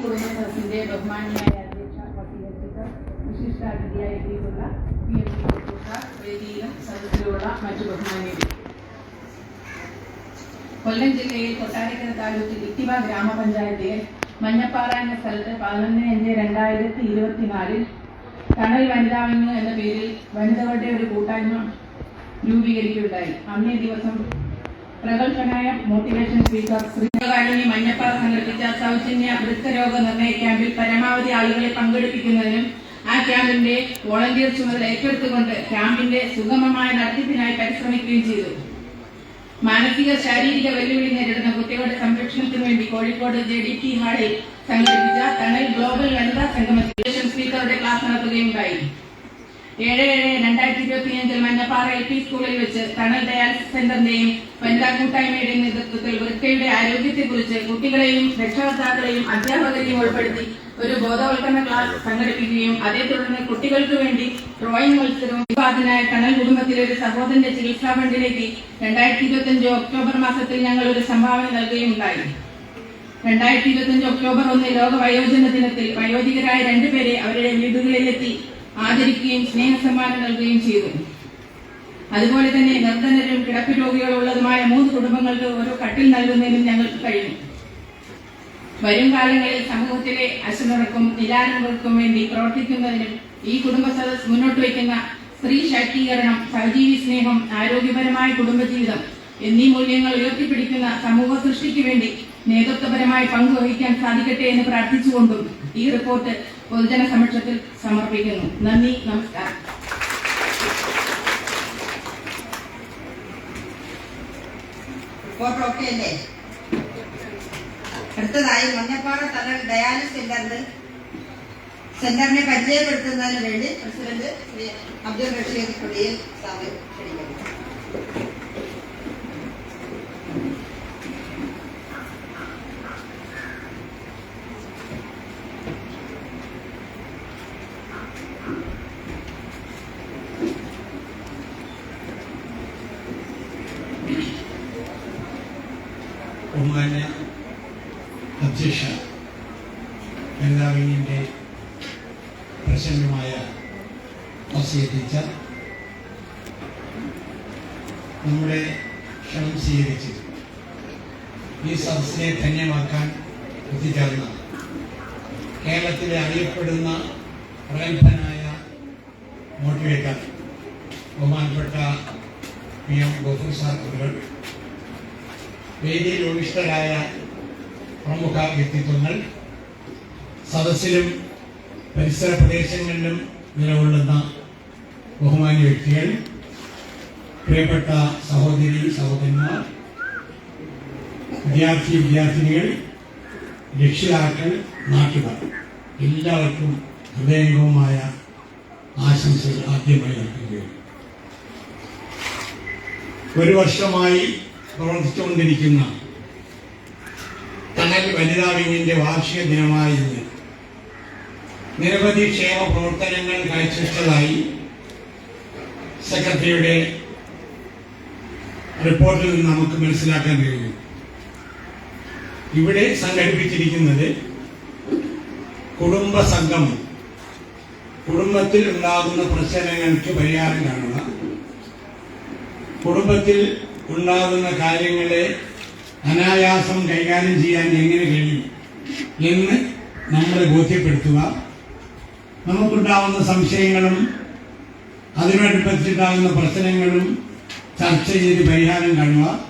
കുടുംബ ബഹുമാനിയായ വിശിഷ്ടാതിഥിയായി എത്തിയിട്ടുള്ള P M വേദിയിലും സദസ്സിലുള്ള മറ്റു ബഹുമാനികൾ കൊല്ലം ജില്ലയിൽ കൊട്ടാരക്കര താലൂക്കിൽ ഇത്തിവ ഗ്രാമപഞ്ചായത്തിലെ മഞ്ഞപ്പാറ എന്ന സ്ഥലത്ത് പതിനൊന്ന് അഞ്ച് രണ്ടായിരത്തി ഇരുപത്തിനാലിൽ തണൽ വനിതാവിന് എന്ന പേരിൽ വനിതകളുടെ ഒരു കൂട്ടായ്മ രൂപീകരിക്കുകയുണ്ടായി. അന്നേ ദിവസം പ്രഗത്ഭനായ മോട്ടിവേഷൻ സ്പീക്കർ ശ്രീകാരണി മഞ്ഞപ്പാറ സംഘടിപ്പിച്ച സൗജന്യ വൃക്കരോഗ നിർണയ ക്യാമ്പിൽ പരമാവധി ആളുകളെ പങ്കെടുപ്പിക്കുന്നതിനും ആ ക്യാമ്പിന്റെ വോളണ്ടിയർ ചുമതല ഏറ്റെടുത്തുകൊണ്ട് ക്യാമ്പിന്റെ സുഗമമായ നടത്തിപ്പിനായി പരിശ്രമിക്കുകയും ചെയ്തു. മാനസിക ശാരീരിക വെല്ലുവിളി നേരിടുന്ന കുട്ടികളുടെ സംരക്ഷണത്തിനു വേണ്ടി കോഴിക്കോട് ജെ ഡി ടി ഹാളിൽ സംഘടിപ്പിച്ച തണൽ ഗ്ലോബൽ വനിതാ സംഗമത്തിൽ സ്പീക്കറുടെ ക്ലാസ് നടത്തുകയുണ്ടായി. ഏഴ് ഏഴ് രണ്ടായിരത്തി ഇരുപത്തിയഞ്ചിൽ മഞ്ഞപ്പാറ എൽ പി സ്കൂളിൽ വെച്ച് തണൽ ഡയാലിസിസ് സെന്ററിന്റെയും വനിതാ കൂട്ടായ്മയുടെയും നേതൃത്വത്തിൽ വൃക്കയുടെ ആരോഗ്യത്തെക്കുറിച്ച് കുട്ടികളെയും രക്ഷകർത്താക്കളെയും അധ്യാപകരെയും ഉൾപ്പെടുത്തി ഒരു ബോധവൽക്കരണ ക്ലാസ് സംഘടിപ്പിക്കുകയും അതേ തുടർന്ന് കുട്ടികൾക്ക് വേണ്ടി ഡ്രോയിങ് മത്സരവും വിവാദനായ തണൽ കുടുംബത്തിലെ ഒരു സഹോദരന്റെ ചികിത്സാ ഫണ്ടിലേക്ക് രണ്ടായിരത്തി ഇരുപത്തിയഞ്ച് ഒക്ടോബർ മാസത്തിൽ ഞങ്ങൾ ഒരു സംഭാവന നൽകുകയുണ്ടായി. രണ്ടായിരത്തി ഇരുപത്തിയഞ്ച് ഒക്ടോബർ ഒന്ന് ലോക വയോജന ദിനത്തിൽ വയോധികരായ രണ്ടുപേരെ അവരുടെ വീടുകളിലെത്തി ആദരിക്കുകയും സ്നേഹസമ്മാനം നൽകുകയും ചെയ്തു. അതുപോലെ തന്നെ നിർദ്ധനരും കിടപ്പ് രോഗികളുള്ളതുമായ മൂന്ന് കുടുംബങ്ങൾക്ക് ഓരോ കട്ടിൽ നൽകുന്നതിനും ഞങ്ങൾക്ക് കഴിഞ്ഞു. വരും കാലങ്ങളിൽ സമൂഹത്തിലെ അശുനർക്കും നിലാനങ്ങൾക്കും വേണ്ടി പ്രവർത്തിക്കുന്നതിനും ഈ കുടുംബ സദസ് മുന്നോട്ട് വയ്ക്കുന്ന സ്ത്രീ ശാക്തീകരണം സഹജീവി സ്നേഹം ആരോഗ്യപരമായ കുടുംബജീവിതം എന്നീ മൂല്യങ്ങൾ ഉയർത്തിപ്പിടിക്കുന്ന സമൂഹ സൃഷ്ടിക്ക് വേണ്ടി നേതൃത്വപരമായി പങ്കുവഹിക്കാൻ സാധിക്കട്ടെ എന്ന് പ്രാർത്ഥിച്ചുകൊണ്ടും ഈ റിപ്പോർട്ട് പൊതുജന സമക്ഷത്തിൽ സമർപ്പിക്കുന്നു. നന്ദി നമസ്കാരം. അടുത്തതായി മഞ്ഞപ്പാറ തണൽ ഡയാലിസ് സെന്ററിന് സെന്ററിനെ പരിചയപ്പെടുത്തുന്നതിന് വേണ്ടി പ്രസിഡന്റ് ശ്രീ അബ്ദുൾ റഷീദ് കുടിയിൽ സാറ് ക്ഷണിക്കുന്നു. ബഹുമാന്യ അധ്യക്ഷ വനിതാ വിങ്ങിന്റെ പ്രസന്നമായ വസിയ ടീച്ചർ നമ്മുടെ ക്ഷണം സ്വീകരിച്ച് ഈ സദസ്സിനെ ധന്യമാക്കാൻ എത്തിച്ചേർന്ന കേരളത്തിലെ അറിയപ്പെടുന്ന പ്രഗത്ഭനായ മോട്ടിവേറ്റർ ബഹുമാനപ്പെട്ട പി എം ഗോകുൽ ശാസ്ത്രികൾ വേദിയിൽ ഒഴിഷ്ടരായ പ്രമുഖ വ്യക്തിത്വങ്ങൾ സദസ്സിലും പരിസര പ്രദേശങ്ങളിലും നിലകൊള്ളുന്ന ബഹുമാന്യ വ്യക്തികൾ പ്രിയപ്പെട്ട സഹോദരി സഹോദരന്മാർ വിദ്യാർത്ഥി വിദ്യാർത്ഥിനികൾ രക്ഷിതാക്കൾ നാട്ടുകാർ എല്ലാവർക്കും ഹൃദയംഗവുമായ ആശംസകൾ ആദ്യമായി നൽകുകയാണ്. ഒരു വർഷമായി പ്രവർത്തിച്ചുകൊണ്ടിരിക്കുന്ന തണൽ വനിതാ വിങ്ങിന്റെ വാർഷിക ദിനമായ ഇന്ന്. നിരവധി ക്ഷേമ പ്രവർത്തനങ്ങൾ കാഴ്ചവെച്ചതായി സെക്രട്ടറിയുടെ റിപ്പോർട്ടിൽ നിന്ന് നമുക്ക് മനസ്സിലാക്കാൻ കഴിയും. ഇവിടെ സംഘടിപ്പിച്ചിരിക്കുന്നത് കുടുംബ സംഗമം. കുടുംബത്തിൽ ഉണ്ടാകുന്ന പ്രശ്നങ്ങൾക്ക് പരിഹാരം കാണുക കുടുംബത്തിൽ ഉണ്ടാകുന്ന കാര്യങ്ങളെ അനായാസം കൈകാര്യം ചെയ്യാൻ എങ്ങനെ കഴിയും എന്ന് നമ്മളെ ബോധ്യപ്പെടുത്തുക. നമുക്കുണ്ടാവുന്ന സംശയങ്ങളും അതിനോടനുബന്ധിച്ചുണ്ടാകുന്ന പ്രശ്നങ്ങളും ചർച്ച ചെയ്ത് പരിഹാരം കാണുക.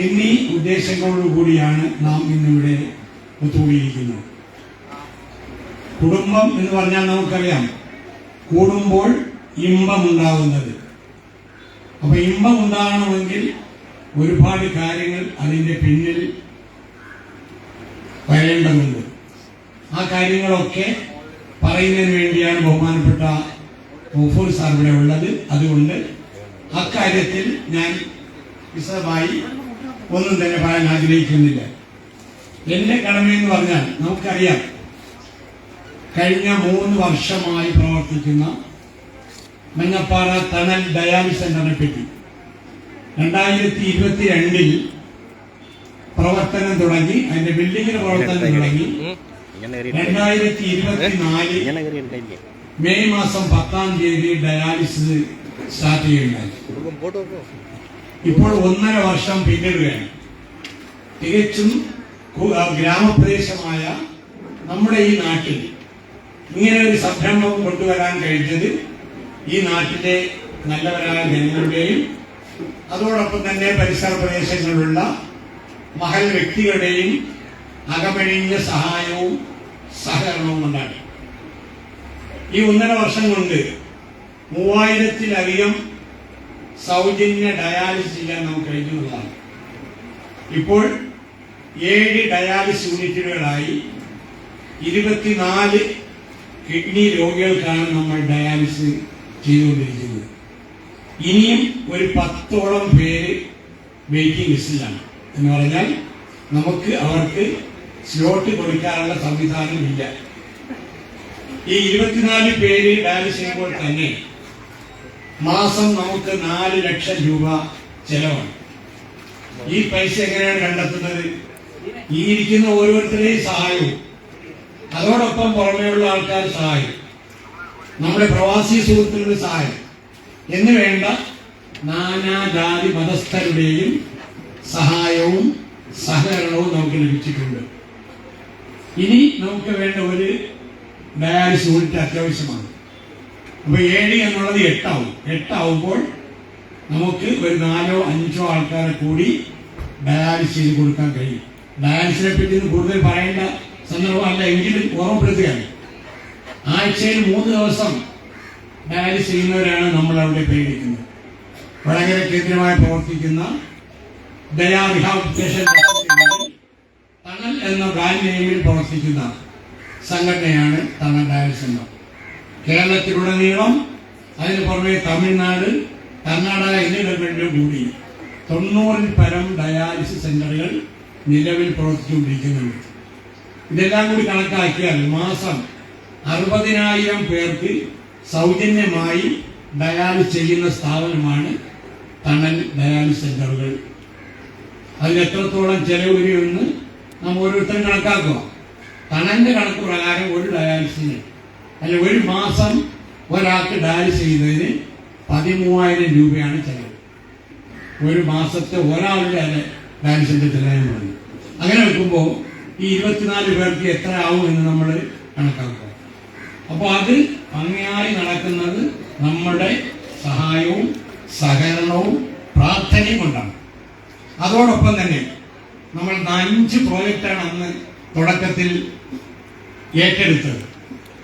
എന്നീ ഉദ്ദേശങ്ങളോടുകൂടിയാണ് നാം ഇന്നിവിടെ ഒത്തുകൂടിയിരിക്കുന്നത്. കുടുംബം എന്ന് പറഞ്ഞാൽ നമുക്കറിയാം കൂടുമ്പോൾ ഇമ്പമുണ്ടാകുന്നത്. അപ്പൊ ഇമ്പം ഉണ്ടാകണമെങ്കിൽ ഒരുപാട് കാര്യങ്ങൾ അതിന്റെ പിന്നിൽ വരേണ്ടതുണ്ട്. ആ കാര്യങ്ങളൊക്കെ പറയുന്നതിന് വേണ്ടിയാണ് ബഹുമാനപ്പെട്ട ഗഫൂർ സാർ ഇവിടെ ഉള്ളത്. അതുകൊണ്ട് അക്കാര്യത്തിൽ ഞാൻ വിശദമായി ഒന്നും തന്നെ പറയാൻ ആഗ്രഹിക്കുന്നില്ല. എന്റെ കടമയെന്ന് പറഞ്ഞാൽ നമുക്കറിയാം കഴിഞ്ഞ മൂന്ന് വർഷമായി പ്രവർത്തിക്കുന്ന മഞ്ഞപ്പാറ തണൽ ഡയാലിസ് സെന്ററിനെ പറ്റി രണ്ടായിരത്തി ഇരുപത്തി രണ്ടിൽ പ്രവർത്തനം തുടങ്ങി അതിന്റെ ബിൽഡിംഗിന് പ്രവർത്തനം തുടങ്ങി. രണ്ടായിരത്തി ഇരുപത്തിനാല് ഇങ്ങനെ കയറി എടുക്കാതിരിക്കും മെയ് മാസം പത്താം തീയതി ഡയാലിസിസ് സ്റ്റാർട്ട് ചെയ്യുകയുണ്ടായി ഇപ്പോൾ ഒന്നര വർഷം പിന്നിടുകയാണ്. തികച്ചും ഗ്രാമപ്രദേശമായ നമ്മുടെ ഈ നാട്ടിൽ ഇങ്ങനെ ഒരു സംരംഭം കൊണ്ടുവരാൻ കഴിഞ്ഞത് ഈ നാട്ടിലെ നല്ലവരായ ജനങ്ങളുടെയും അതോടൊപ്പം തന്നെ പരിസര പ്രദേശങ്ങളിലുള്ള മഹൽ വ്യക്തികളുടെയും അകമഴിഞ്ഞ സഹായവും സഹകരണവും കൊണ്ടാണ് ഈ ഒന്നര വർഷം കൊണ്ട് മൂവായിരത്തിലധികം സൗജന്യ ഡയാലിസിസ് ചെയ്യാൻ നമുക്ക് കഴിഞ്ഞുള്ളതാണ് ഇപ്പോൾ ഏഴ് ഡയാലിസിസ് യൂണിറ്റുകളായി ഇരുപത്തിനാല് കിഡ്നി രോഗികൾക്കാണ് നമ്മൾ ഡയാലിസിസ് ചെയ്തുകൊണ്ടിരിക്കുന്നത്. ഇനിയും ഒരു പത്തോളം പേര് വെയിറ്റിംഗ് ലിസ്റ്റിലാണ് എന്ന് പറഞ്ഞാൽ നമുക്ക് അവർക്ക് സ്ലോട്ട് കൊടുക്കാനുള്ള സംവിധാനം ഇല്ല ഈ ഇരുപത്തിനാല് പേര് ബാലൻസ് ചെയ്യുമ്പോൾ തന്നെ മാസം നമുക്ക് നാല് ലക്ഷം രൂപ ചെലവാണ്. ഈ പൈസ എങ്ങനെയാണ് കണ്ടെത്തുന്നത്? ഈ ഇരിക്കുന്ന ഓരോരുത്തരുടെയും സഹായവും. അതോടൊപ്പം പുറമേയുള്ള ആൾക്കാർ സഹായം നമ്മുടെ പ്രവാസി സുഹൃത്തുക്കളുടെ സഹായം. എന്ന് വേണ്ട നാനാജാതി മതസ്ഥരുടെയും സഹായവും സഹകരണവും നമുക്ക് ലഭിച്ചിട്ടുണ്ട്. ഇനി നമുക്ക് വേണ്ട ഒരു ഡയാലിസ് യൂണിറ്റ് അത്യാവശ്യമാണ്. അപ്പൊ ഏഴ് എന്നുള്ളത് എട്ടാവും. എട്ടാവുമ്പോൾ നമുക്ക് ഒരു നാലോ അഞ്ചോ ആൾക്കാരെ കൂടി ഡയാലിസ് ചെയ്ത് കൊടുക്കാൻ കഴിയും. ഡയാലിസിനെ പറ്റി കൂടുതൽ പറയേണ്ട സന്ദർഭമല്ല. എങ്കിലും ഓർമ്മപ്പെടുത്തുകയാണ്. ആഴ്ചയിൽ മൂന്ന് ദിവസം ഡയാലിസിസ് ചെയ്യുന്നവരാണ് നമ്മൾ അവിടെ ഉപയോഗിക്കുന്നത്. വളരെ കേന്ദ്രമായി പ്രവർത്തിക്കുന്ന തണൽ എന്ന ബ്രാൻഡ് നെയിമിൽ പ്രവർത്തിക്കുന്ന സംഘടനയാണ് തണൽ ഡയാലിസിസ് എന്ന കേരളത്തിലുടനീളം അതിന് പുറമെ തമിഴ്നാട് കർണാടക എന്നിവിടങ്ങളിലും കൂടി തൊണ്ണൂറിൽ പരം ഡയാലിസിസ് സെന്ററുകൾ നിലവിൽ പ്രവർത്തിച്ചുകൊണ്ടിരിക്കുന്നുണ്ട്. ഇതെല്ലാം കൂടി കണക്കാക്കിയാൽ മാസം അറുപതിനായിരം പേർക്ക് സൗജന്യമായി ഡയാലിസ് ചെയ്യുന്ന സ്ഥാപനമാണ് തണൽ ഡയാലിസ് സെന്ററുകൾ. അതിൽ എത്രത്തോളം ചെലവ് വരുമെന്ന് നാം ഓരോരുത്തരും കണക്കാക്കുക. തണലിന്റെ കണക്ക് പ്രകാരം ഒരു ഡയാലിസിന് അല്ലെ ഒരു മാസം ഒരാൾക്ക് ഡയാലിസ് ചെയ്യുന്നതിന് പതിമൂവായിരം രൂപയാണ് ചെലവ്. ഒരു മാസത്തെ ഒരാളുടെ ഡയാലിസിന്റെ ചെലവ് അങ്ങനെ വെക്കുമ്പോൾ ഈ ഇരുപത്തിനാല് പേർക്ക് എത്ര ആവും എന്ന് നമ്മൾ കണക്കാക്കുക. അപ്പോൾ അത് ഭംഗിയായി നടക്കുന്നത് നമ്മുടെ സഹായവും സഹകരണവും പ്രാർത്ഥനയും കൊണ്ടാണ്. അതോടൊപ്പം തന്നെ നമ്മൾ അഞ്ച് പ്രോജക്റ്റാണ് അന്ന് തുടക്കത്തിൽ ഏറ്റെടുത്തത്.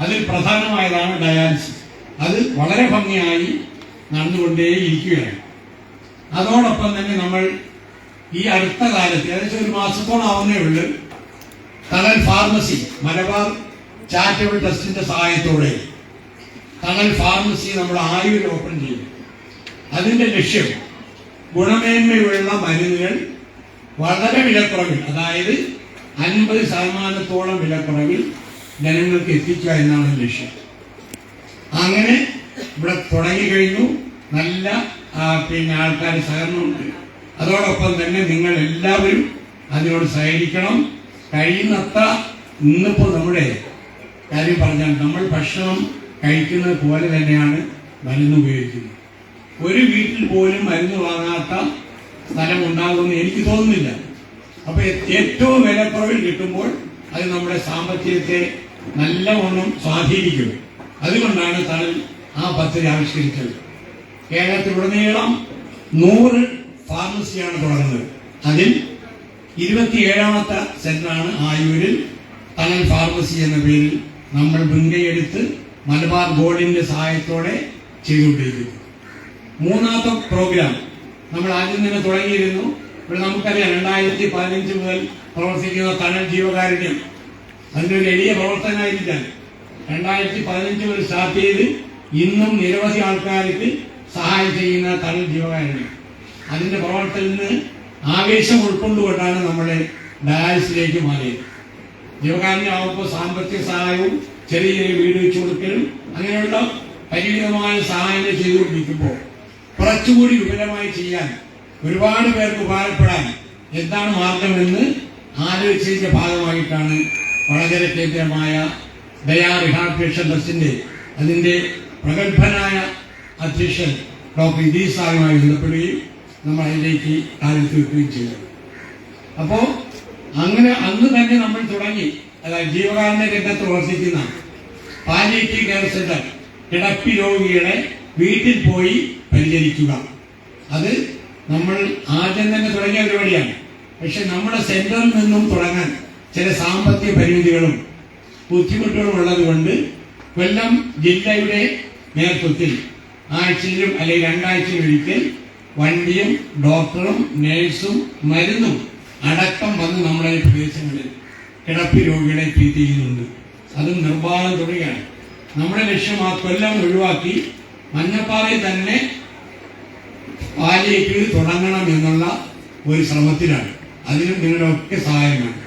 അതിൽ പ്രധാനമായതാണ് ഡയാലിസിസ്. അത് വളരെ ഭംഗിയായി നടന്നുകൊണ്ടേയിരിക്കുകയാണ്. അതോടൊപ്പം തന്നെ നമ്മൾ ഈ അടുത്ത കാലത്ത് ഏകദേശം ഒരു മാസത്തോളം ആവുന്നേ ഉള്ളൂ. തണൽ ഫാർമസി മലബാർ ചാരിറ്റബിൾ ട്രസ്റ്റിന്റെ സഹായത്തോടെ തണൽ ഫാർമസി നമ്മൾ ആയുർ ഓപ്പൺ ചെയ്യും. അതിന്റെ ലക്ഷ്യം ഗുണമേന്മയുള്ള മരുന്നുകൾ വളരെ വിലക്കുറവിൽ അതായത് അൻപത് ശതമാനത്തോളം വിലക്കുറവിൽ ജനങ്ങൾക്ക് എത്തിക്കുക എന്നാണ് ലക്ഷ്യം. അങ്ങനെ ഇവിടെ തുടങ്ങി കഴിഞ്ഞു നല്ല പിന്നെ ആൾക്കാർ സഹകരണമുണ്ട്. അതോടൊപ്പം തന്നെ നിങ്ങൾ എല്ലാവരും അതിനോട് സഹകരിക്കണം. കഴിയുന്നത്ര ഇന്നിപ്പോൾ നമ്മുടെ കാര്യം പറഞ്ഞാൽ നമ്മൾ ഭക്ഷണം കഴിക്കുന്നത് പോലെ തന്നെയാണ് മരുന്ന് ഉപയോഗിക്കുന്നത്. ഒരു വീട്ടിൽ പോലും മരുന്ന് വാങ്ങാത്ത സ്ഥലം ഉണ്ടാകുമെന്ന് എനിക്ക് തോന്നുന്നില്ല. അപ്പൊ ഏറ്റവും വിലക്കുറവിൽ കിട്ടുമ്പോൾ അത് നമ്മുടെ സാമ്പത്തികത്തെ നല്ലവണ്ണം സ്വാധീനിക്കും. അതുകൊണ്ടാണ് തണൽ ആ പദ്ധതി ആവിഷ്കരിച്ചത്. കേരളത്തിലുടനീളം നൂറ് ഫാർമസിയാണ് തുടങ്ങുന്നത്. അതിൽ ഇരുപത്തിയേഴാമത്തെ സെന്ററാണ് ആയൂരിൽ തണൽ ഫാർമസി എന്ന പേരിൽ നമ്മൾ മുൻകൈയെടുത്ത് മലബാർ ബോർഡിന്റെ സഹായത്തോടെ ചെയ്തുകൊണ്ടിരിക്കുന്നു. മൂന്നാമത്തെ പ്രോഗ്രാം നമ്മൾ ആദ്യം തന്നെ തുടങ്ങിയിരുന്നു. ഇവിടെ നമുക്കറിയാം രണ്ടായിരത്തി പതിനഞ്ച് മുതൽ പ്രവർത്തിക്കുന്ന തണൽ ജീവകാരുണ്യം അതിന്റെ ഒരു എളിയ പ്രവർത്തനമായിരിക്കാൻ രണ്ടായിരത്തി പതിനഞ്ച് മുതൽ സ്റ്റാർട്ട് ചെയ്ത് ഇന്നും നിരവധി ആൾക്കാർക്ക് സഹായം ചെയ്യുന്ന തണൽ ജീവകാരുണ്യം. അതിന്റെ പ്രവർത്തനത്തിന് ആവേശം ഉൾക്കൊണ്ടുകൊണ്ടാണ് നമ്മളെ ഡയാലിസിലേക്ക് മാറിയത്. ജീവകാരുണ്യമാകുമ്പോൾ സാമ്പത്തിക സഹായവും ചെറിയ ചെറിയ വീട് വെച്ചു കൊടുക്കലും അങ്ങനെയുള്ള പരിമിതമായ സഹായങ്ങൾ ചെയ്തുകൊണ്ടിരിക്കുമ്പോൾ കുറച്ചുകൂടി വിപുലമായി ചെയ്യാൻ ഒരുപാട് പേർക്ക് ഉപകാരപ്പെടാൻ എന്താണ് മാർഗമെന്ന് ആലോചിച്ചതിന്റെ ഭാഗമായിട്ടാണ് വളരെ കേന്ദ്രമായ ദയാ റിഹാബിലിറ്റേഷൻ ട്രസ്റ്റിന്റെ അതിന്റെ പ്രഗത്ഭനായ അധ്യക്ഷൻ ഡോക്ടർ ഇദീസ് സാറുമായി ബന്ധപ്പെടുകയും നമ്മൾ അതിലേക്ക് കാലത്ത് വെക്കുകയും ചെയ്തു. അപ്പോ അങ്ങനെ അന്ന് തന്നെ നമ്മൾ തുടങ്ങി. ജീവകാരുണ്യ രംഗത്ത് പ്രവർത്തിക്കുന്ന പാലിയേറ്റീവ് കെയർ സെന്റർ കിടപ്പി രോഗികളെ വീട്ടിൽ പോയി പരിചരിക്കുക. അത് നമ്മൾ ആദ്യം തന്നെ തുടങ്ങിയ പരിപാടിയാണ്. പക്ഷെ നമ്മുടെ സെന്ററിൽ നിന്നും തുടങ്ങാൻ ചില സാമ്പത്തിക പരിമിതികളും ബുദ്ധിമുട്ടുകളും ഉള്ളതുകൊണ്ട് കൊല്ലം ജില്ലയുടെ നേതൃത്വത്തിൽ ആഴ്ചയിലും അല്ലെങ്കിൽ രണ്ടാഴ്ചയിലൊരിക്കൽ വണ്ടിയും ഡോക്ടറും നേഴ്സും മരുന്നും അടക്കം വന്ന് നമ്മുടെ പ്രദേശങ്ങളിൽ കിടപ്പ് രോഗികളെ ട്രീറ്റ് ചെയ്യുന്നുണ്ട്. അതും നിർബാധം തുടരുകയാണ് നമ്മുടെ ലക്ഷ്യം ആ കൊല്ലം ഒഴിവാക്കി മഞ്ഞപ്പാറയിൽ തന്നെ പാലിയേക്ക് തുടങ്ങണം എന്നുള്ള ഒരു ശ്രമത്തിലാണ്. അതിനും നിങ്ങളുടെ ഒക്കെ സഹായമാണ്.